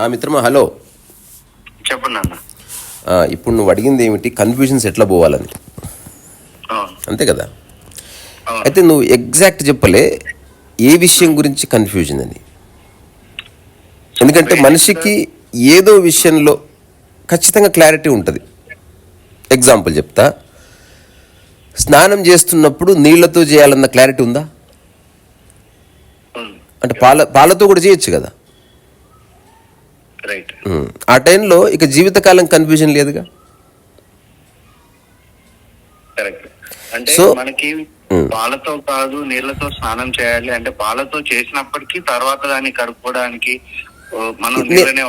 ఆ మిత్రమా హలో. చెప్పండి అన్న ఇప్పుడు నువ్వు అడిగింది ఏమిటి? కన్ఫ్యూజన్స్ ఎట్లా పోవాలని. అంతే కదా. అయితే నువ్వు ఎగ్జాక్ట్ చెప్పలే ఏ విషయం గురించి కన్ఫ్యూజన్ అని. ఎందుకంటే మనిషికి ఏదో విషయంలో ఖచ్చితంగా క్లారిటీ ఉంటుంది. ఎగ్జాంపుల్ చెప్తా. స్నానం చేస్తున్నప్పుడు నీళ్ళతో చేయాలన్న క్లారిటీ ఉందా. అంటే పాల పాలతో కూడా చేయొచ్చు కదా. ఆ టైంలో ఇక జీవితకాలం కన్ఫ్యూజన్ లేదుగా? So- మనకి. పాలతో కాదు నీళ్ళతో స్నానం చేయాలి. అంటే పాలతో చేసినప్పటికీ తర్వాత దాన్ని కడుక్కోవడానికి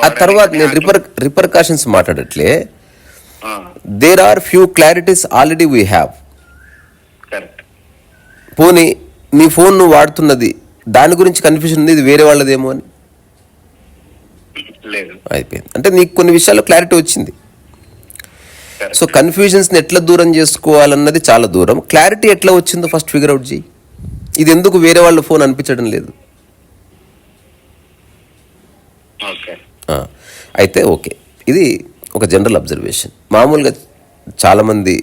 ఆ తర్వాత. నేను రిపర్ repercussions మాట్లాడట్లే. There are few clarities already we have పోనీ నీ ఫోన్ నువ్వు వాడుతున్నది దాని గురించి కన్ఫ్యూజన్ ఉంది ఇది వేరే వాళ్ళదేమో అని? అయిపోయింది. అంటే నీకు కొన్ని విషయాల్లో క్లారిటీ వచ్చింది. సో కన్ఫ్యూజన్స్ని ఎట్లా దూరం చేసుకోవాలన్నది చాలా దూరం. క్లారిటీ ఎట్లా వచ్చిందో ఫస్ట్ ఫిగర్ అవుట్ చేయి ఇది ఎందుకు వేరే వాళ్ళ ఫోన్ అనిపించడం లేదు? అయితే ఓకే. ఇది ఒక జనరల్ అబ్జర్వేషన్ మామూలుగా చాలామంది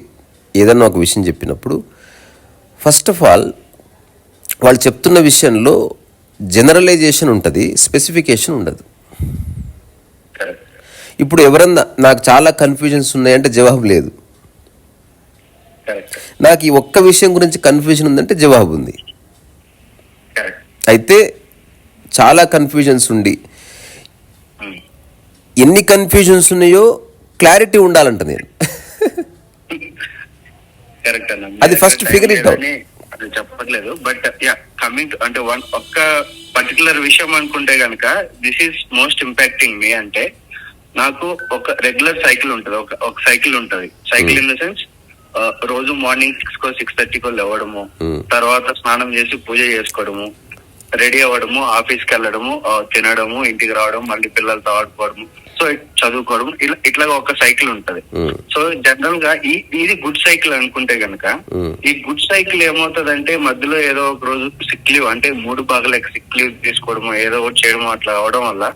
ఏదన్నా ఒక విషయం చెప్పినప్పుడు ఫస్ట్ ఆఫ్ ఆల్ వాళ్ళు చెప్తున్న విషయంలో జనరలైజేషన్ ఉంటుంది స్పెసిఫికేషన్ ఉండదు. ఇప్పుడు ఎవరన్నా నాకు చాలా కన్ఫ్యూజన్స్ ఉన్నాయంటే జవాబు లేదు. నాకు ఈ ఒక్క విషయం గురించి కన్ఫ్యూజన్ ఉందంటే జవాబు ఉంది. అయితే చాలా కన్ఫ్యూజన్స్ ఉండి ఉమ్. ఎన్ని కన్ఫ్యూజన్స్ ఉన్నాయో క్లారిటీ ఉండాలంట నేను. కరెక్ట్ అన్న అది it out. లేదని అది చెప్పట్లేదు బట్ యా కమింగ్ అంటే వన్ ఒక్క పర్టికులర్ విషయం అనుకుంటే గనక this is most impacting me అంటే నాకు ఒక రెగ్యులర్ సైకిల్ ఉంటది ఒక ఒక సైకిల్ ఉంటది సైకిల్ ఇన్ ద సెన్స్ రోజు మార్నింగ్ సిక్స్ కో సిక్స్ థర్టీకో లేవడము Hmm. తర్వాత స్నానం చేసి పూజ చేసుకోవడము రెడీ అవ్వడము ఆఫీస్కి వెళ్ళడము తినడము ఇంటికి రావడం మళ్ళీ పిల్లలతో ఆడుకోవడము సో చదువుకోవడం ఇలా ఇట్లా ఒక సైకిల్ ఉంటది. సో జనరల్గా ఈ ఇది గుడ్ సైకిల్ అనుకుంటే గనక. ఈ గుడ్ సైకిల్ ఏమవుతుందంటే మధ్యలో ఏదో ఒక రోజు సిక్ లీవ్ అంటే మూడు భాగాలకు సిక్ లీవ్ తీసుకోవడము ఏదో ఒకటి చేయడము అట్లా అవడం వల్ల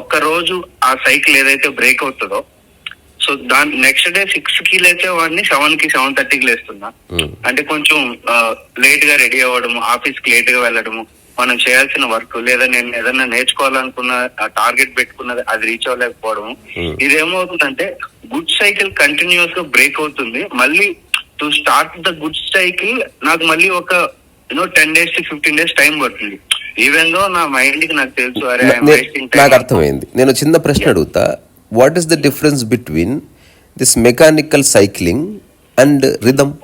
ఒక్క రోజు ఆ సైకిల్ ఏదైతే బ్రేక్ అవుతుందో సో దాని నెక్స్ట్ డే సిక్స్కి లేచే వాడిని సెవెన్కి సెవెన్ థర్టీకి లేస్తున్నా. అంటే కొంచెం లేట్గా రెడీ అవ్వడము ఆఫీస్కి లేట్గా వెళ్ళడము మనం చేయాల్సిన వర్క్ లేదా నేను ఏదైనా నేర్చుకోవాలనుకున్న టార్గెట్ పెట్టుకున్నది అది రీచ్ అవ్వలేకపోవడము Hmm. ఇదేమవుతుందంటే గుడ్ సైకిల్ కంటిన్యూస్గా బ్రేక్ అవుతుంది. మళ్ళీ to start the good cycle నాకు మళ్ళీ ఒక you know ten days to fifteen days time పడుతుంది. ఈవెన్ దో నా మైండ్కి నాకు తెలుసు అరే నాకు అర్థమైంది. నేను చిన్న ప్రశ్న అడుగుతా. What is the difference between this mechanical cycling and rhythm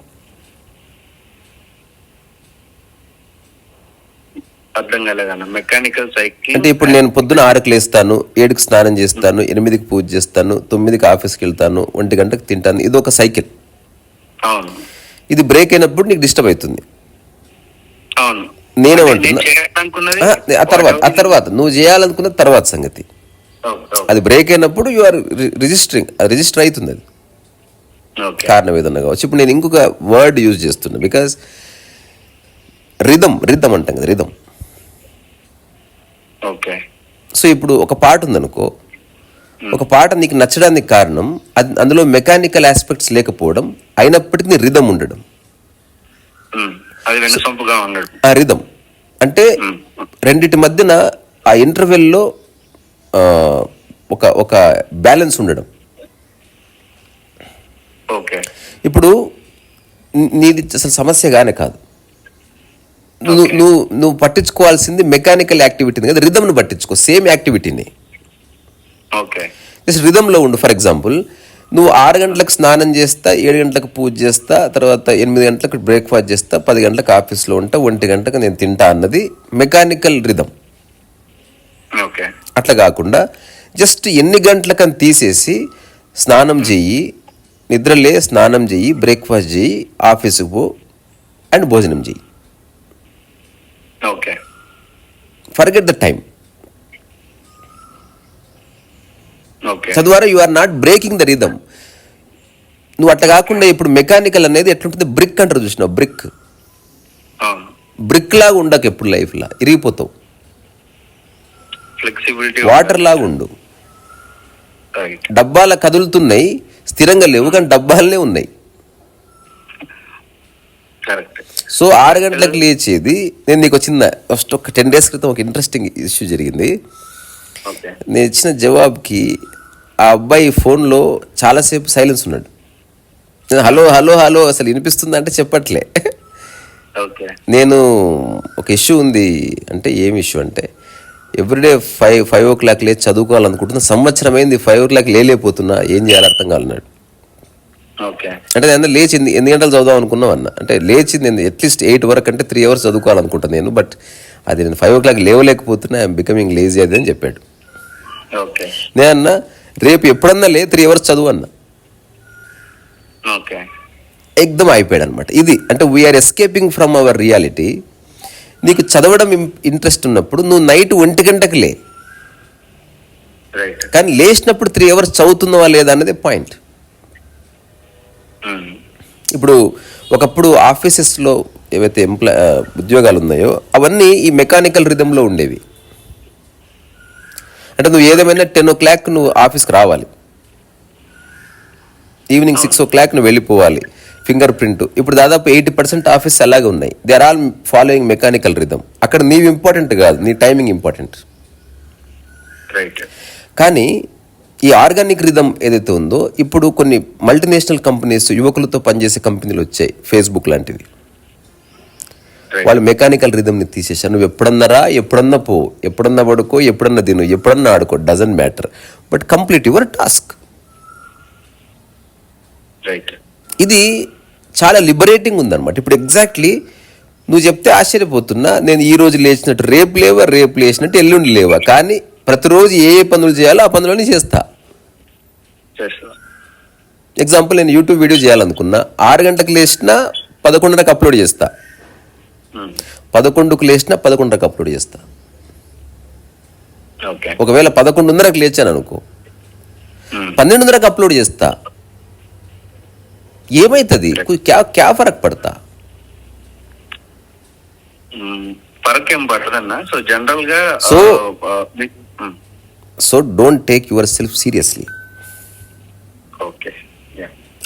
అర్థం కాలేదన్న. మెకానికల్ సైకిల్ అంటే ఇప్పుడు నేను పొద్దున ఆరుకు లేస్తాను ఏడుకి స్నానం చేస్తాను ఎనిమిదికి పూజ చేస్తాను తొమ్మిదికి ఆఫీస్కి వెళ్తాను ఒంటి గంటకు తింటాను. ఇది ఒక సైకిల్. అవును. ఇది బ్రేక్ అయినప్పుడు నీకు డిస్టర్బ్ అవుతుంది. అవును. నేనేమంటున్నా ఆ, తర్వాత ఆ తర్వాత నువ్వు చేయాలనుకున్న తర్వాత సంగతి. అది బ్రేక్ అయినప్పుడు యు ఆర్ రిజిస్టరింగ్ రిజిస్టర్ అవుతుంది అది. కారణం ఏదన్నా కావచ్చు. ఇప్పుడు నేను ఇంకొక వర్డ్ యూజ్ చేస్తున్నా. బికాస్ రిధమ్ రిధమ్ అంటాం కదా రిధమ్ ఓకే సో ఇప్పుడు ఒక పాట ఉందనుకో ఒక పాట నీకు నచ్చడానికి కారణం అది అందులో మెకానికల్ ఆస్పెక్ట్స్ లేకపోవడం అయినప్పటికీ నీ రిధమ్ ఉండడం. ఆ రిధమ్ అంటే. రెండిటి మధ్యన ఆ ఇంటర్వెల్లో ఒక ఒక బ్యాలెన్స్ ఉండడం. ఓకే. ఇప్పుడు నీది అసలు సమస్యగానే కాదు. నువ్వు. నువ్వు నువ్వు పట్టించుకోవాల్సింది మెకానికల్ యాక్టివిటీని కదా రిధమ్ను పట్టించుకో. సేమ్ యాక్టివిటీని ఓకే జస్ట్ రిధంలో ఉండు. ఫర్ ఎగ్జాంపుల్ నువ్వు ఆరు గంటలకు స్నానం చేస్తా ఏడు గంటలకు పూజ చేస్తా తర్వాత ఎనిమిది గంటలకు బ్రేక్ఫాస్ట్ చేస్తా పది గంటలకు ఆఫీస్లో ఉంటా ఒంటి గంటకు నేను తింటా అన్నది మెకానికల్ రిధం ఓకే అట్లా కాకుండా జస్ట్ ఎన్ని గంటలకని తీసేసి స్నానం చెయ్యి నిద్రలే స్నానం చెయ్యి బ్రేక్ఫాస్ట్ చెయ్యి ఆఫీసుకు పో అండ్ భోజనం చెయ్యి. Okay. Forget the time okay. తద్వారా you are not breaking the rhythm నువ్వు అట్లా కాకుండా ఇప్పుడు మెకానికల్ అనేది ఎట్లుంటుంది? బ్రిక్ అంటారు చూసినావు? బ్రిక్ బ్రిక్ లాగా ఉండకు ఎప్పుడు లైఫ్లో ఇరిగిపోతావు. వాటర్ లాగా ఉండు. డబ్బాల కదులుతున్నాయి స్థిరంగా లేవు కానీ డబ్బాలనే ఉన్నాయి కరెక్ట్ సో ఆరు గంటలకు లేచేది. నేను నీకు వచ్చిన ఫస్ట్ ఒక టెన్ డేస్ క్రితం ఒక ఇంట్రెస్టింగ్ ఇష్యూ జరిగింది. నేను ఇచ్చిన జవాబుకి ఆ అబ్బాయి ఫోన్లో చాలాసేపు సైలెన్స్ ఉన్నాడు. నేను హలో హలో హలో అసలు వినిపిస్తుందా అంటే చెప్పట్లే. ఓకే నేను ఒక ఇష్యూ ఉంది అంటే ఏం ఇష్యూ అంటే everyday five five o'clock లేచి చదువుకోవాలనుకుంటున్నా సంవత్సరం అయింది ఫైవ్ ఓ క్లాక్ లేలేకపోతున్నా ఏం చేయాలి అర్థం కాలన్నాడు అంటే నేను లేచి ఎన్ని గంటలు చదువుదాం అనుకున్నాం అన్న? అంటే లేచి నేను అట్లీస్ట్ ఎయిట్ వరకు అంటే త్రీ అవర్స్ చదువుకోవాలనుకుంటాను నేను బట్ అది నేను ఫైవ్ ఓ క్లాక్ లేవలేకపోతున్నా ఐఎమ్ బికమింగ్ లేజీ అది అని చెప్పాడు. ఓకే. నేను అన్న రేపు ఎప్పుడన్నా లే త్రీ అవర్స్ చదువు అన్న. ఓకే. ఎగ్దమ్ అయిపోయాడు అనమాట ఇది అంటే we're escaping from our reality నీకు చదవడం ఇంట్రెస్ట్ ఉన్నప్పుడు నువ్వు నైట్ ఒంటి గంటకు లే. కానీ లేచినప్పుడు త్రీ అవర్స్ చదువుతున్నావా లేదా అన్నది పాయింట్ ఇప్పుడు ఒకప్పుడు ఆఫీసెస్లో ఏవైతే ఎంప్లాయ్ ఉద్యోగాలు ఉన్నాయో అవన్నీ ఈ మెకానికల్ రిధంలో ఉండేవి. అంటే నువ్వు ఏదేమైనా టెన్ ఓ క్లాక్ నువ్వు ఆఫీస్కి రావాలి. ఈవినింగ్ సిక్స్ ఓ క్లాక్ నువ్వు వెళ్ళిపోవాలి. Finger print. ఇప్పుడు దాదాపు ఎయిటీ పర్సెంట్ ఆఫీస్ అలాగే ఉన్నాయి. They are all following mechanical rhythm అక్కడ నీవు ఇంపార్టెంట్ కాదు నీ టైమింగ్ ఇంపార్టెంట్. రైట్. కానీ ఈ ఆర్గానిక్ రిధమ్ ఏదైతే ఉందో ఇప్పుడు కొన్ని మల్టీనేషనల్ కంపెనీస్ యువకులతో పనిచేసే కంపెనీలు వచ్చాయి ఫేస్బుక్ లాంటివి వాళ్ళు మెకానికల్ రిధమ్ని తీసేసారు నువ్వు ఎప్పుడన్నారా ఎప్పుడన్నా పో ఎప్పుడన్నా పడుకో ఎప్పుడన్నా తిను ఎప్పుడన్నా ఆడుకో doesn't matter but complete your task right ఇది చాలా లిబరేటింగ్ ఉందన్నమాట. ఇప్పుడు ఎగ్జాక్ట్లీ నువ్వు చెప్తే ఆశ్చర్యపోతున్నా నేను ఈ రోజు లేచినట్టు రేపు లేవా రేపు లేచినట్టు ఎల్లుండి లేవా. కానీ ప్రతిరోజు ఏ ఏ పనులు చేయాలో ఆ పనులని చేస్తా. ఎగ్జాంపుల్ నేను యూట్యూబ్ వీడియో చేయాలనుకున్నా ఆరు గంటలకు లేచినా పదకొండున్నరకు అప్లోడ్ చేస్తా. పదకొండుకు లేచినా పదకొండున్నరకు అప్లోడ్ చేస్తా. ఒకవేళ పదకొండున్నరకు లేచాను అనుకో పన్నెండున్నరకు అప్లోడ్ చేస్తా. ఏమైతుంది? క్యా క్యా ఫరక్ పడతా? ఫరక్ ఏం పడదన్నా? సో జనరల్గా మ్, so don't take yourself seriously.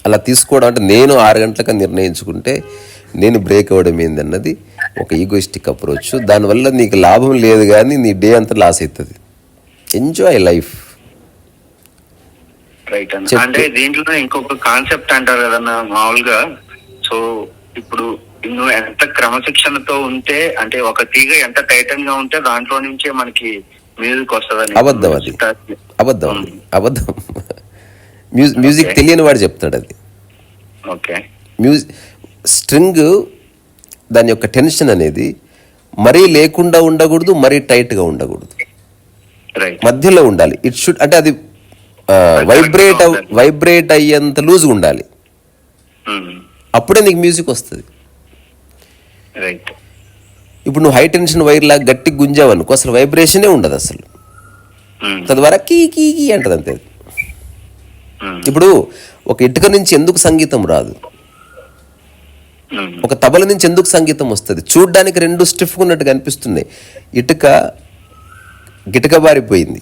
అలా తీసుకోవడం అంటే నేను ఆరు గంటలకు నిర్ణయించుకుంటే నేను బ్రేక్ అవ్వడం ఏందన్నది ఒక ఈగోయిస్టిక్ అప్రోచ్ దానివల్ల నీకు లాభం లేదు కానీ నీ డే అంతా లాస్ అవుతుంది ఎంజాయ్ లైఫ్ రైట్. అంటే దీంట్లో ఇంకొక కాన్సెప్ట్ అంటారు కదన్నా మామూలుగా. సో ఇప్పుడు నువ్వు ఎంత క్రమశిక్షణతో ఉంటే అంటే ఒక తీగ ఎంత టైటన్గా ఉంటే దాంట్లో నుంచే మనకి మ్యూజిక్ వస్తుంది అబద్ధం అది. అబద్ధం అది. అబద్ధం. మ్యూజిక్ మ్యూజిక్ తెలియని వాడు చెప్తాడు అది. ఓకే మ్యూజిక్ స్ట్రింగ్ దాని యొక్క టెన్షన్ అనేది మరీ లేకుండా ఉండకూడదు మరీ టైట్గా ఉండకూడదు. మధ్యలో ఉండాలి. ఇట్ షుడ్ అంటే అది వైబ్రేట్ వైబ్రేట్ అయ్యేంత లూజ్గా ఉండాలి. అప్పుడే నీకు మ్యూజిక్ వస్తుంది. రైట్ ఇప్పుడు నువ్వు హై టెన్షన్ వైర్ లాగా గట్టి గుంజావు అనుకో అసలు వైబ్రేషనే ఉండదు అసలు. తద్వారా కీ కీ కీ అంటది అంతే. ఇప్పుడు ఒక ఇటుక నుంచి ఎందుకు సంగీతం రాదు? ఒక తబల నుంచి ఎందుకు సంగీతం వస్తుంది? చూడ్డానికి రెండు స్టిఫ్ ఉన్నట్టుగా అనిపిస్తున్నాయి ఇటుక గిటక బారిపోయింది.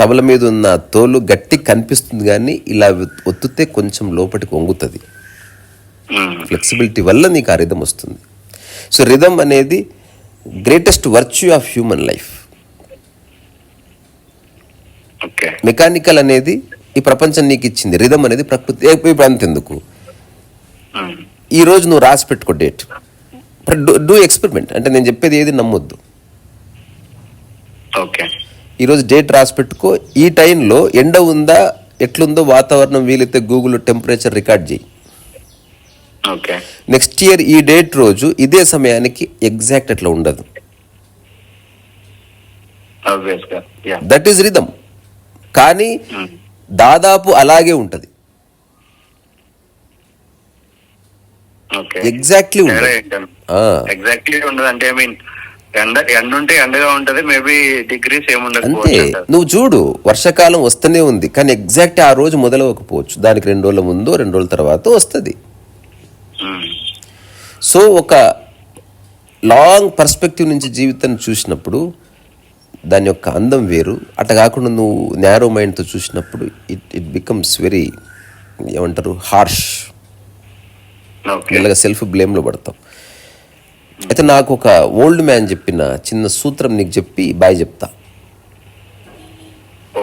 తబల మీద ఉన్న తోలు గట్టి కనిపిస్తుంది కానీ ఇలా ఒత్తుతే కొంచెం లోపలికి వంగుతుంది. ఫ్లెక్సిబిలిటీ వల్ల నీకు ఆ రిధం వస్తుంది. సో రిధమ్ అనేది greatest virtue of human life mechanical అనేది ఈ ప్రపంచం నీకు ఇచ్చింది. రిధమ్ అనేది ప్రకృతి ఇప్పుడు అంతెందుకు ఈ రోజు నువ్వు రాసి పెట్టుకో డేట్ డూ ఎక్స్పెరిమెంట్ అంటే నేను చెప్పేది ఏది నమ్మొద్దు. ఈరోజు డేట్ రాసి పెట్టుకో. ఈ టైంలో ఎండ ఉందా ఎట్లుందో వాతావరణం వీలైతే గూగుల్ టెంపరేచర్ రికార్డ్ చేయి. నెక్స్ట్ ఇయర్ ఈ డేట్ రోజు ఇదే సమయానికి ఎగ్జాక్ట్ అట్లా ఉండదు. దట్ ఈస్ రిధమ్ కానీ దాదాపు అలాగే ఉంటుంది. ఎగ్జాక్ట్లీ. ఎగ్జాక్ట్లీ ఉండదు. అంటే ఐ మీన్ ఎండ ఎండ ఉంటే ఎండగా ఉంటది మేబీ డిగ్రీస్ అంతే. నువ్వు చూడు వర్షాకాలం వస్తూనే ఉంది కానీ ఎగ్జాక్ట్ ఆ రోజు మొదలవకపోవచ్చు. దానికి రెండు రోజుల ముందు రెండు రోజుల తర్వాత వస్తుంది. సో ఒక లాంగ్ పర్స్పెక్టివ్ నుంచి జీవితాన్ని చూసినప్పుడు దాని యొక్క అందం వేరు. అట్లా కాకుండా నువ్వు నేరో మైండ్తో చూసినప్పుడు ఇట్ ఇట్ బికమ్స్ వెరీ ఏమంటారు హార్ష్ మెల్లగా సెల్ఫ్ బ్లేమ్లో పడతాం అయితే నాకు ఒక ఓల్డ్ మ్యాన్ చెప్పిన చిన్న సూత్రం నీకు చెప్పి బాయ్ చెప్తా.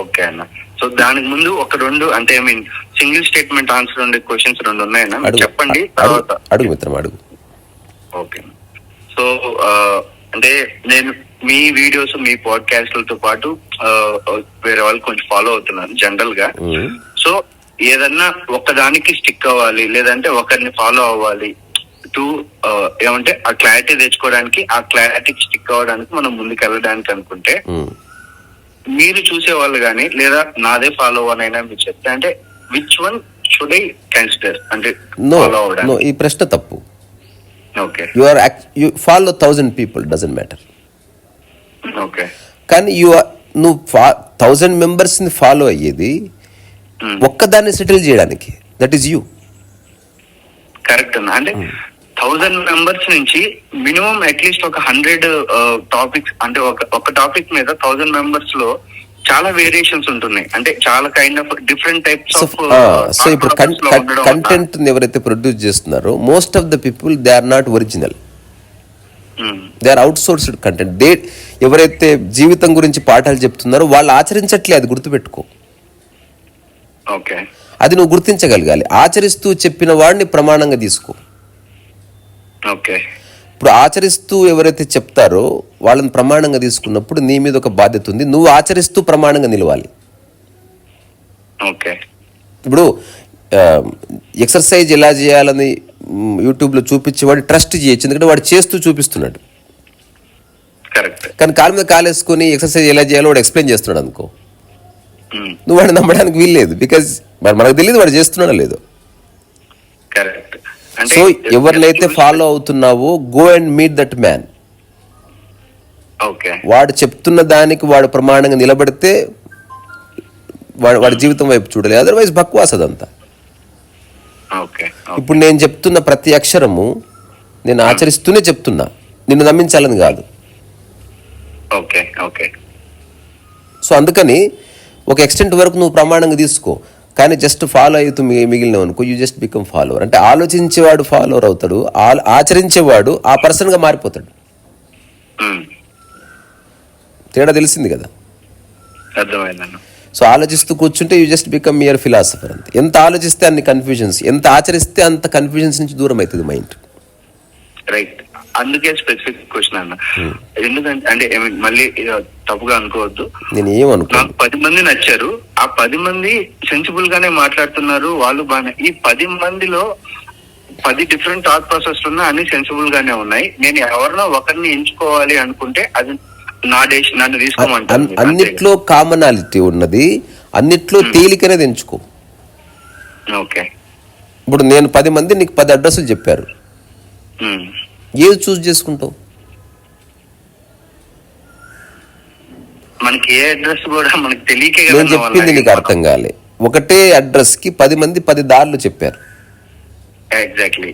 ఓకే అన్న. సో దానికి ముందు ఒక రెండు అంటే I mean single statement answer ఉండే క్వశ్చన్స్ రెండు ఉన్నాయన్న. చెప్పండి అడుగు మిత్రం అడుగు. ఓకే. సో అంటే నేను మీ వీడియోస్ మీ పాడ్కాస్ట్లతో పాటు వేరే వాళ్ళు కొంచెం ఫాలో అవుతున్నాను జనరల్గా. సో ఏదన్నా ఒకదానికి స్టిక్ అవ్వాలి లేదంటే ఒకరిని ఫాలో అవ్వాలి టు ఏమంటే ఆ క్లారిటీ తెచ్చుకోవడానికి ఆ క్లారిటీకి స్టిక్ అవ్వడానికి మనం ముందుకు వెళ్ళడానికి అనుకుంటే. మీరు చూసేవాళ్ళు కానీ లేదా నాదే ఫాలో అవ్వనైనా మీరు చెప్తే అంటే which one should I consider అంటే ఫాలో అవ్వడానికి. ఈ ప్రశ్న తప్పు. You are you follow thousand people doesn't matter okay కానీ యు నువ్వు ఫా థౌజండ్ మెంబర్స్ని ఫాలో అయ్యేది ఒక్కదాన్ని సెటిల్ చేయడానికి. దట్ ఈస్ యూ కరెక్ట్ అన్న. అంటే థౌజండ్ మెంబర్స్ నుంచి మినిమం అట్లీస్ట్ ఒక హండ్రెడ్ టాపిక్స్ అంటే ఒక ఒక టాపిక్ మీద థౌజండ్ మెంబర్స్లో చాలా వేరియేషన్స్ ఉంటున్నాయి. అంటే చాలా kind of different types of so ఇప్పుడు కంటెంట్ ఎవరైతే ప్రొడ్యూస్ చేస్తున్నారో most of the people they are not original they are outsourced content they ఎవరైతే జీవితం గురించి పాఠాలు చెప్తున్నారో వాళ్ళు ఆచరించట్లే అది గుర్తుపెట్టుకో. ఓకే అది నువ్వు గుర్తించగలగాలి. ఆచరిస్తూ చెప్పిన వాడిని ప్రమాణంగా తీసుకో. ఓకే ఇప్పుడు ఆచరిస్తూ ఎవరైతే చెప్తారో వాళ్ళని ప్రమాణంగా తీసుకున్నప్పుడు నీ మీద ఒక బాధ్యత ఉంది. నువ్వు ఆచరిస్తూ ప్రమాణంగా నిలవాలి. ఓకే. ఇప్పుడు ఎక్సర్సైజ్ ఎలా చేయాలని యూట్యూబ్లో చూపించేవాడు ట్రస్ట్ చేయొచ్చు. ఎందుకంటే వాడు చేస్తూ చూపిస్తున్నాడు. కానీ కాలు మీద కాలేసుకొని ఎక్సర్సైజ్ ఎలా చేయాలో వాడు ఎక్స్ప్లెయిన్ చేస్తున్నాడు అనుకో. నువ్వు వాడిని నమ్మడానికి వీల్లేదు. బికాజ్ మరి మనకు తెలియదు వాడు చేస్తున్నాడో లేదో. కరెక్ట్. సో ఎవరినైతే follow అవుతున్నావో go and meet that man okay వాడు చెప్తున్న దానికి వాడు ప్రమాణంగా నిలబడితే వాడు వాడి జీవితం వైపు చూడాలి అదర్వైజ్ బక్వాస్ అదంతా. ఓకే ఇప్పుడు నేను చెప్తున్న ప్రతి అక్షరము నేను ఆచరిస్తూనే చెప్తున్నా. నిన్ను నమ్మించాలని కాదు. ఓకే ఓకే సో అందుకని ఒక ఎక్స్టెంట్ వరకు నువ్వు ప్రమాణంగా తీసుకో. కానీ జస్ట్ ఫాలో అవుతూ మిగిలినవు అనుకో యూ జస్ట్ బికమ్ ఫాలోవర్ అంటే ఆలోచించేవాడు ఫాలోవర్ అవుతాడు ఆచరించేవాడు ఆ పర్సన్గా మారిపోతాడు. తేడా తెలిసింది కదా? సో ఆలోచిస్తూ కూర్చుంటే you just become mere philosopher అంతే. ఎంత ఆలోచిస్తే అన్ని కన్ఫ్యూజన్స్ ఎంత ఆచరిస్తే అంత కన్ఫ్యూజన్స్ నుంచి దూరం అవుతుంది మైండ్ రైట్ అందుకే స్పెసిఫిక్ క్వశ్చన్ అన్న. ఎందుకంటే అంటే మళ్ళీ తప్పుగా అనుకోవద్దు. నేను ఏమనుకో పది మంది నచ్చారు. ఆ పది మంది సెన్సిబుల్ గానే మాట్లాడుతున్నారు. వాళ్ళు బాగా ఈ పది మందిలో పది డిఫరెంట్ థాట్ ప్రాసెస్ ఉన్నా అన్ని సెన్సిబుల్ గానే ఉన్నాయి. నేను ఎవరినో ఒకరిని ఎంచుకోవాలి అనుకుంటే అది నా డేష్ నన్ను తీసుకోమంటాను అన్- అన్నిట్లో కామనాలిటీ ఉన్నది. అన్నిట్లో తేలికనేది ఎంచుకో. ఓకే. ఇప్పుడు నేను పది మంది నీకు పది అడ్రస్లు చెప్పారు. ఉమ్. ఏది చూస్ చేసుకుంటావు? మనకి ఏ అడ్రస్ కూడా మనకి తెలియకే నేను చెప్పింది నీకు అర్థం కాలే. ఒకటే అడ్రస్కి పది మంది పది దారులు చెప్పారు. ఎగ్జాక్ట్లీ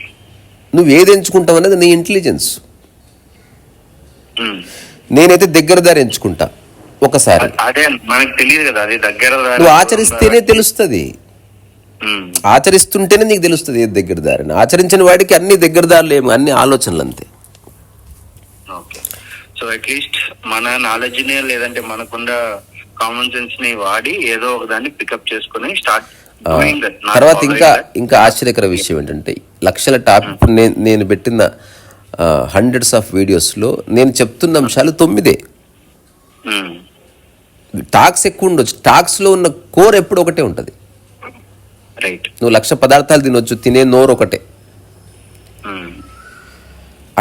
నువ్వు ఏది ఎంచుకుంటావు అనేది నీ ఇంటెలిజెన్స్ నేనైతే దగ్గర దారి ఎంచుకుంటా ఒకసారి. అదే మనకు తెలియదు కదా అది దగ్గర నువ్వు ఆచరిస్తేనే తెలుస్తుంది. ఆచరిస్తుంటేనే నీకు తెలుస్తుంది ఏది దగ్గర దారిని ఆచరించిన వాడికి అన్ని దగ్గర దారులు ఏమి అన్ని ఆలోచనలు అంతే. సో అట్లీస్ట్ మన నాలెడ్జ్ని లేదంటే మనకున్న కామన్ సెన్స్ని వాడి ఏదో ఒక దాన్ని పికప్ చేసుకుని స్టార్ట్ తర్వాత ఇంకా ఇంకా ఆశ్చర్యకర విషయం ఏంటంటే లక్షల టాపిక్ నేను నేను పెట్టిన హండ్రెడ్స్ ఆఫ్ వీడియోస్లో నేను చెప్తున్న అంశాలు తొమ్మిదే. టాక్స్ ఎక్కువ ఉండొచ్చు. టాక్స్లో ఉన్న కోర్ ఎప్పుడు ఒకటే ఉంటుంది. రైట్ నువ్వు లక్ష పదార్థాలు తినొచ్చు తినే నోరు ఒకటే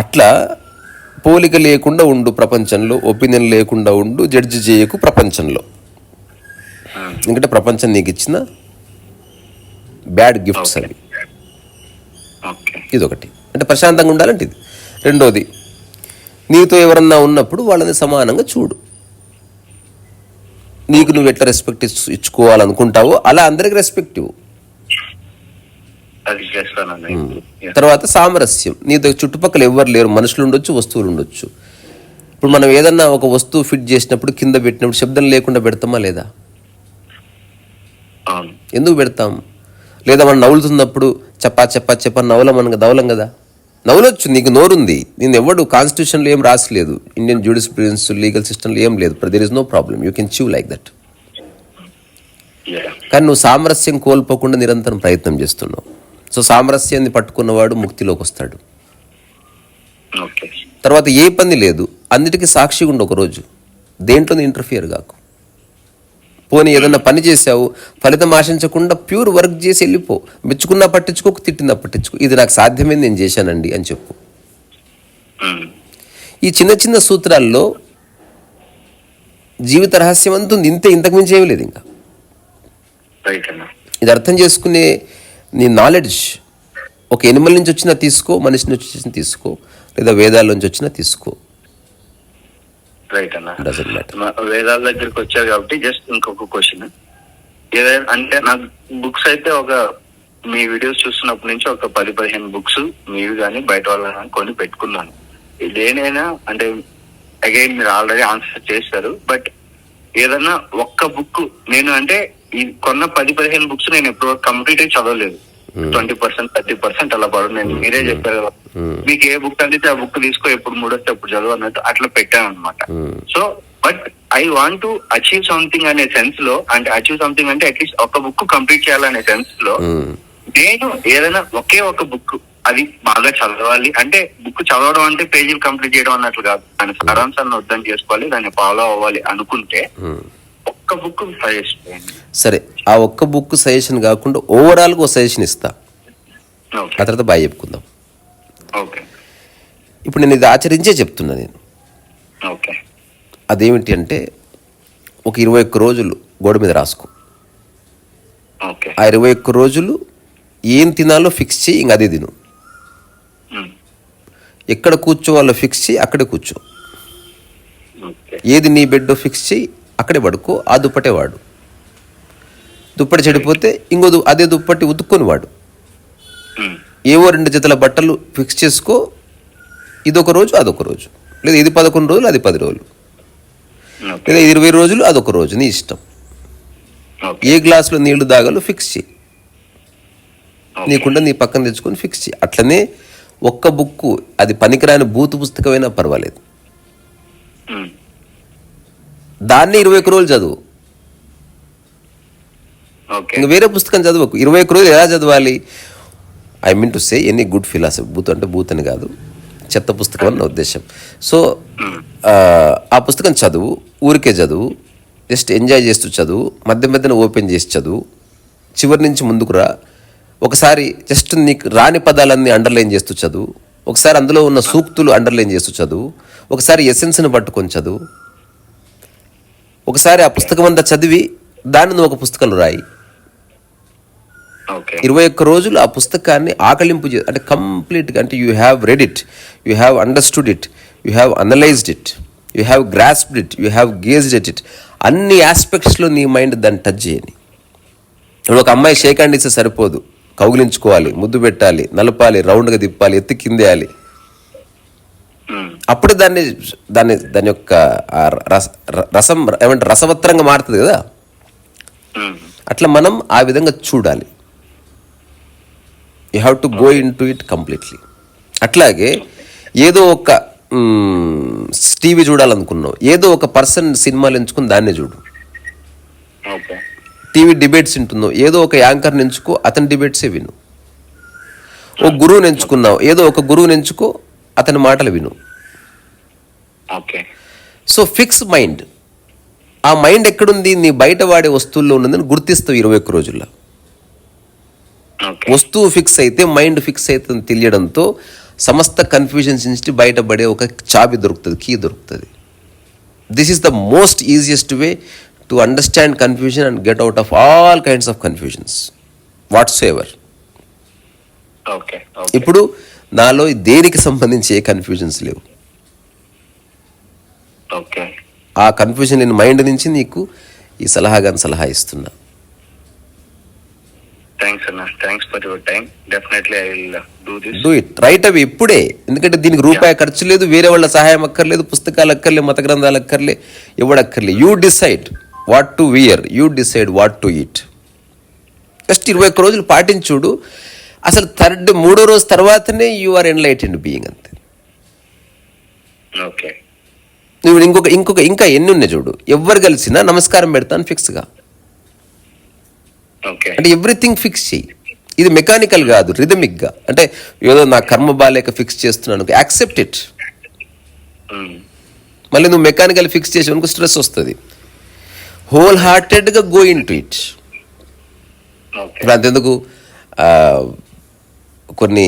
అట్లా పోలిక లేకుండా ఉండు ప్రపంచంలో ఒపీనియన్ లేకుండా ఉండు జడ్జి చేయకు ప్రపంచంలో. ఎందుకంటే ప్రపంచం నీకు ఇచ్చిన బ్యాడ్ గిఫ్ట్స్ అవి. ఒకటి అంటే ప్రశాంతంగా ఉండాలంటే ఇది. రెండోది నీతో ఎవరన్నా ఉన్నప్పుడు వాళ్ళని సమానంగా చూడు. నీకు నువ్వు ఎట్లా రెస్పెక్ట్ ఇచ్చుకోవాలనుకుంటావో అలా అందరికి రెస్పెక్ట్ ఇవ్వు. అది చేస్తానండి Yeah. తర్వాత సామరస్యం. నీ చుట్టుపక్కల ఎవరు లేరు. మనుషులు ఉండొచ్చు వస్తువులు ఉండొచ్చు. ఇప్పుడు మనం ఏదన్నా ఒక వస్తువు ఫిట్ చేసినప్పుడు కింద పెట్టినప్పుడు శబ్దం లేకుండా పెడతామా లేదా? ఎందుకు పెడతాం? లేదా మనం నవ్వులుతున్నప్పుడు చెప్పా చెప్పా చెప్పా నవ్వలం మనకు నవ్వలం కదా? నవ్వులొచ్చు నీకు నోరుంది. నేను ఎవడు కాన్స్టిట్యూషన్లో ఏం రాసలేదు. ఇండియన్ జ్యూడిస్ ప్రిన్స్ లీగల్ సిస్టంలో ఏం లేదు. There is no problem you can achieve like that. కానీ నువ్వు సామరస్యం కోల్పోకుండా నిరంతరం ప్రయత్నం చేస్తున్నావు. సో సామరస్యాన్ని పట్టుకున్నవాడు ముక్తిలోకి వస్తాడు. తర్వాత ఏ పని లేదు. అన్నిటికీ సాక్షిగా ఉండు ఒకరోజు దేంట్లో ఇంటర్ఫియర్ కాకు. పోనీ ఏదన్నా పని చేసావు ఫలితం ఆశించకుండా ప్యూర్ వర్క్ చేసి వెళ్ళిపో. మెచ్చుకున్నా పట్టించుకోకు తిట్టినా పట్టించుకో. ఇది నాకు సాధ్యమైంది నేను చేశానండి అని చెప్పు. ఈ చిన్న చిన్న సూత్రాల్లో జీవిత రహస్యం అంతా ఉంది. ఇంతే ఇంతకు మించి ఏమీ లేదు ఇంకా. ఇది అర్థం చేసుకునే నీ నాలెడ్జ్ ఒక ఎనిమల్ నుంచి వచ్చినా తీసుకో మనిషి నుంచి వచ్చినా తీసుకో లేదా వేదాల నుంచి వచ్చినా తీసుకో. రైట్ అన్న. వేదాల దగ్గరికి వచ్చారు కాబట్టి జస్ట్ ఇంకొక క్వశ్చన్ ఏదైనా అంటే నాకు బుక్స్ అయితే ఒక మీ వీడియోస్ చూస్తున్నప్పటి నుంచి ఒక పది పదిహేను బుక్స్ మీవి కానీ బయట వాళ్ళ కానీ కొని పెట్టుకున్నాను. ఇదేనైనా అంటే అగైన్ మీరు ఆల్రెడీ ఆన్సర్ చేశారు బట్ ఏదన్నా ఒక్క బుక్ నేను అంటే ఈ కొన్న పది పదిహేను బుక్స్ నేను ఎప్పుడు కంప్లీట్ చదవలేదు. ట్వంటీ పర్సెంట్ థర్టీ పర్సెంట్ అలా పడు. నేను మీరే చెప్పారు కదా. మీకు ఏ బుక్ అందితే ఆ బుక్ తీసుకో ఎప్పుడు మూడొస్తే అప్పుడు చదువు అన్నట్టు అట్లా పెట్టాను అనమాట so but I want to achieve something అనే సెన్స్లో అంటే అచీవ్ సంథింగ్ అంటే అట్లీస్ట్ ఒక బుక్ కంప్లీట్ చేయాలనే సెన్స్లో నేను ఏదైనా ఒకే ఒక బుక్ అది బాగా చదవాలి. అంటే బుక్ చదవడం అంటే పేజీలు కంప్లీట్ చేయడం అన్నట్లు కాదు. దాని సారాంశాన్ని అర్థం చేసుకోవాలి దాన్ని ఫాలో అవ్వాలి అనుకుంటే ఒక్క బుక్ చేయండి సరే ఆ ఒక్క బుక్ సజెషన్ కాకుండా ఓవరాల్గా ఒక సజెషన్ ఇస్తా. ఆ తర్వాత బాగా చెప్పుకుందాం. ఓకే ఇప్పుడు నేను ఇది ఆచరించే చెప్తున్నా నేను. ఓకే అదేమిటి అంటే ఒక ఇరవై ఒక్క రోజులు గోడ మీద రాసుకో. ఓకే ఆ ఇరవై ఒక్క రోజులు ఏం తినాలో ఫిక్స్ చేయి ఇంక అదే తిను. ఉమ్. ఎక్కడ కూర్చోవాలో ఫిక్స్ చేయి అక్కడే కూర్చో. ఏది నీ బెడ్ ఫిక్స్ చేయి అక్కడే పడుకో ఆ దుప్పటే వాడు. దుప్పటి చెడిపోతే ఇంకో అదే దుప్పటి ఉతుక్కొని వాడు. ఉమ్. ఏవో రెండు జతల బట్టలు ఫిక్స్ చేసుకో ఇదొక రోజు అదొక రోజు. లేదా ఇది పదకొండు రోజులు అది పది రోజులు. లేదా ఇరవై రోజులు అదొక రోజు నీ ఇష్టం. ఏ గ్లాసులో నీళ్ళు దాగాలో ఫిక్స్ చేయి. నీకుండా నీ పక్కన తెచ్చుకొని ఫిక్స్ చేయి. అట్లనే ఒక్క బుక్ అది పనికిరాని బూతు పుస్తకమైనా పర్వాలేదు. ఉమ్. దాన్ని ఇరవై ఒక్క రోజులు చదువు. ఇంకా వేరే పుస్తకం చదవకు. ఇరవై ఒక్క రోజులు ఎలా చదవాలి? I mean to say any good philosophy booth అంటే బూత్ అని కాదు. చెత్త పుస్తకం అని నా ఉద్దేశం. సో ఆ, ఆ పుస్తకం చదువు ఊరికే చదువు జస్ట్ ఎంజాయ్ చేస్తూ చదువు మధ్య మధ్యన ఓపెన్ చేసి చదువు చివరి నుంచి ముందుకు రా. ఒకసారి జస్ట్ నీకు రాని పదాలన్నీ అండర్లైన్ చేస్తూ చదువు. ఒకసారి అందులో ఉన్న సూక్తులు అండర్లైన్ చేస్తూ చదువు. ఒకసారి ఎసెన్స్ని పట్టుకొని చదువు. ఒకసారి ఆ పుస్తకం అంతా చదివి దాన్ని నువ్వు ఒక పుస్తకంలో రాయి. ఇరవై ఒక్క రోజులు ఆ పుస్తకాన్ని ఆకలింపు చే అంటే కంప్లీట్గా అంటే you have read it you have understood it you have analysed it you have grasped it you have gauged it it అన్ని ఆస్పెక్ట్స్లో నీ మైండ్ దాన్ని టచ్ చేయని. ఇప్పుడు ఒక అమ్మాయి షేక్ హ్యాండ్ ఇస్తే సరిపోదు. కౌగిలించుకోవాలి ముద్దు పెట్టాలి నలపాలి రౌండ్గా తిప్పాలి ఎత్తి కిందేయాలి. అప్పుడే దాన్ని దాన్ని దాని యొక్క రస ఏమంటే రసవత్రంగా మారుతుంది కదా. అట్లా మనం ఆ విధంగా చూడాలి. You have to go into it completely అట్లాగే ఏదో ఒక టీవీ చూడాలనుకున్నావు. ఏదో ఒక పర్సన్ సినిమాలు ఎంచుకుని దాన్నే చూడు. టీవీ డిబేట్స్ వింటున్నావు. ఏదో ఒక యాంకర్ని ఎంచుకో అతని డిబేట్సే విను. ఓ గురువుని ఎంచుకున్నావు. ఏదో ఒక గురువుని ఎంచుకో అతని మాటలు విను. సో ఫిక్స్ మైండ్ ఆ మైండ్ ఎక్కడుంది? నీ బయట వాడే వస్తువుల్లో ఉన్నదని గుర్తిస్తావు ఇరవై ఒక్క రోజుల్లో. వస్తువు ఫిక్స్ అయితే మైండ్ ఫిక్స్ అవుతుంది తెలియడంతో సమస్త కన్ఫ్యూజన్స్ నుంచి బయటపడే ఒక చాబి దొరుకుతుంది కీ దొరుకుతుంది. This is the most easiest way to understand confusion and get out of all kinds of confusions whatsoever ఇప్పుడు నాలో దేనికి సంబంధించి ఏ కన్ఫ్యూజన్స్ లేవు. ఓకే. ఆ కన్ఫ్యూజన్ లేని మైండ్ నుంచి నీకు ఈ సలహాగాని సలహా ఇస్తున్నా. డూ ఇట్ రైట్ అవి ఇప్పుడే. ఎందుకంటే దీనికి రూపాయి ఖర్చు లేదు వేరే వాళ్ళ సహాయం అక్కర్లేదు పుస్తకాలు అక్కర్లే మత గ్రంథాలు అక్కర్లే ఇవ్వడక్కర్లే you decide what to wear you decide what to eat just ఇరవై ఒక్క రోజులు పాటించుడు అసలు థర్డ్ మూడో రోజు తర్వాతనే యు ఆర్ ఎన్లైటెండ్ బీయింగ్ అంతే. ఓకే నువ్వు ఇంకొక ఇంకొక ఇంకా ఎన్ని ఉన్నాయి చూడు. ఎవరు కలిసినా నమస్కారం పెడతాను ఫిక్స్గా అంటే ఎవ్రీథింగ్ ఫిక్స్ చేయి. ఇది మెకానికల్ కాదు రిథమిక్గా అంటే ఏదో నా కర్మ బాలేక ఫిక్స్ చేస్తున్నాను యాక్సెప్ట్ ఇట్ Hmm. మళ్ళీ నువ్వు మెకానికల్ ఫిక్స్ చేసి అనుకో స్ట్రెస్ వస్తుంది. హోల్ హార్టెడ్గా గో ఇన్ టు ఇట్ ఇప్పుడు అంతెందుకు? కొన్ని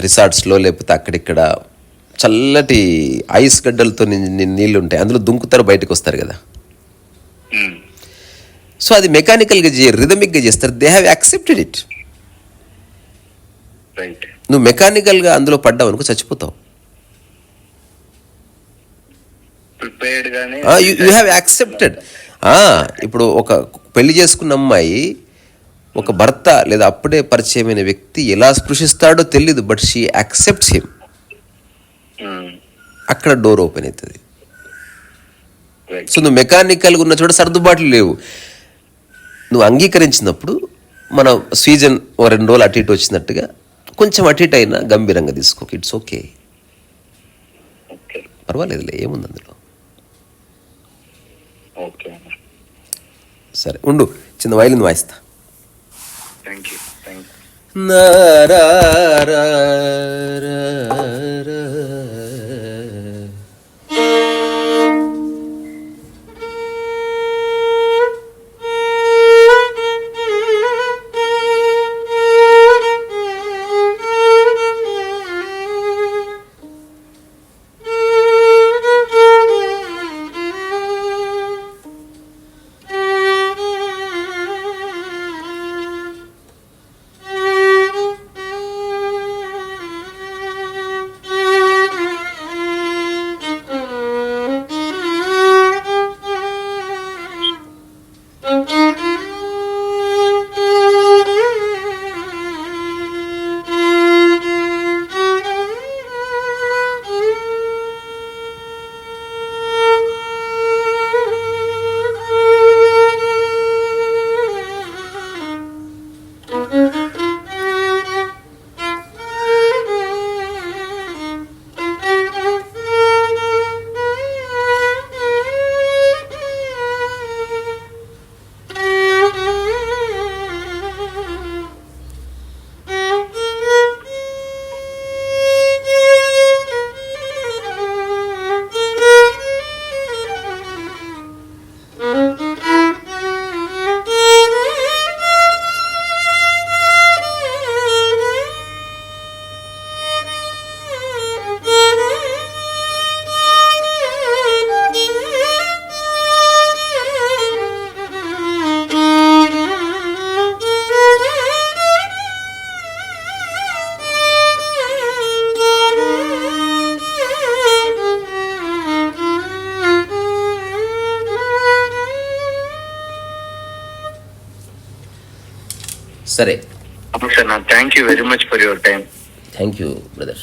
రిసార్ట్స్లో లేకపోతే అక్కడిక్కడ చల్లటి ఐస్ గడ్డలతో నీళ్ళు ఉంటాయి. అందులో దుంకుతారు బయటకు వస్తారు కదా. Hmm. సో అది మెకానికల్గా చేయరు రిథమిక్గా చేస్తారు. దే హ్యావ్ యాక్సెప్టెడ్ ఇట్ నువ్వు మెకానికల్గా అందులో పడ్డావు అనుకో చచ్చిపోతావు. యూ హ్యావ్ యాక్సెప్టెడ్ ఇప్పుడు ఒక పెళ్ళి చేసుకున్న అమ్మాయి ఒక భర్త లేదా అప్పుడే పరిచయమైన వ్యక్తి ఎలా స్పృశిస్తాడో తెలియదు బట్ షీ యాక్సెప్ట్స్ హిమ్. అక్కడ డోర్ ఓపెన్ అవుతుంది సో నువ్వు మెకానికల్గా ఉన్న చోట సర్దుబాట్లు లేవు. నువ్వు అంగీకరించినప్పుడు మన సీజన్ ఓ రెండు రోజులు అటు ఇటు వచ్చినట్టుగా కొంచెం అటు ఇటు అయినా గంభీరంగా తీసుకోక. ఇట్స్ ఓకే పర్వాలేదులే ఏముంది అందులో? సరే ఉండు. చిన్న వైలిన్ వాయిస్తా. థ్యాంక్ యూ థ్యాంక్ యూ సరే. Thank you very much for your time thank you brother